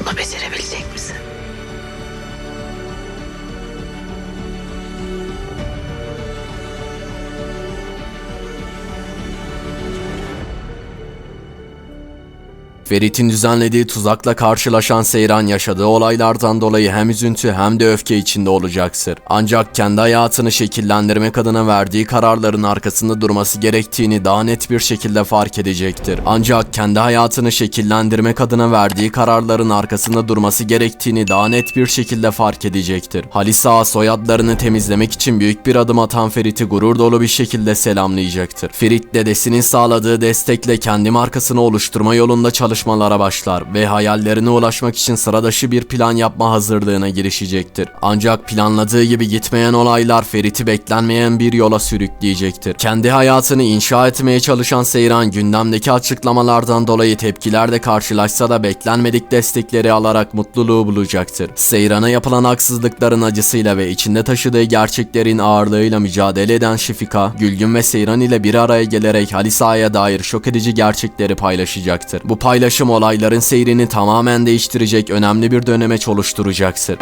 Bunu becerebilecek misin? Ferit'in düzenlediği tuzakla karşılaşan Seyran yaşadığı olaylardan dolayı hem üzüntü hem de öfke içinde olacaktır. Ancak kendi hayatını şekillendirmek adına verdiği kararların arkasında durması gerektiğini daha net bir şekilde fark edecektir. Ancak kendi hayatını şekillendirmek adına verdiği kararların arkasında durması gerektiğini daha net bir şekilde fark edecektir. Halis Ağa soyadlarını temizlemek için büyük bir adım atan Ferit'i gurur dolu bir şekilde selamlayacaktır. Ferit dedesinin sağladığı destekle kendi markasını oluşturma yolunda çalışmalara başlar ve hayallerine ulaşmak için sıradaşı bir plan yapma hazırlığına girişecektir. Ancak planladığı gibi gitmeyen olaylar Ferit'i beklenmeyen bir yola sürükleyecektir. Kendi hayatını inşa etmeye çalışan Seyran gündemdeki açıklamalardan dolayı tepkilerle karşılaşsa da beklenmedik destekleri alarak mutluluğu bulacaktır. Seyran'a yapılan haksızlıkların acısıyla ve içinde taşıdığı gerçeklerin ağırlığıyla mücadele eden Şifika, Gülgün ve Seyran ile bir araya gelerek Halisa'ya dair şok edici gerçekleri paylaşacaktır. Bu paylaşım olayların seyrini tamamen değiştirecek önemli bir dönemeç oluşturacaktır.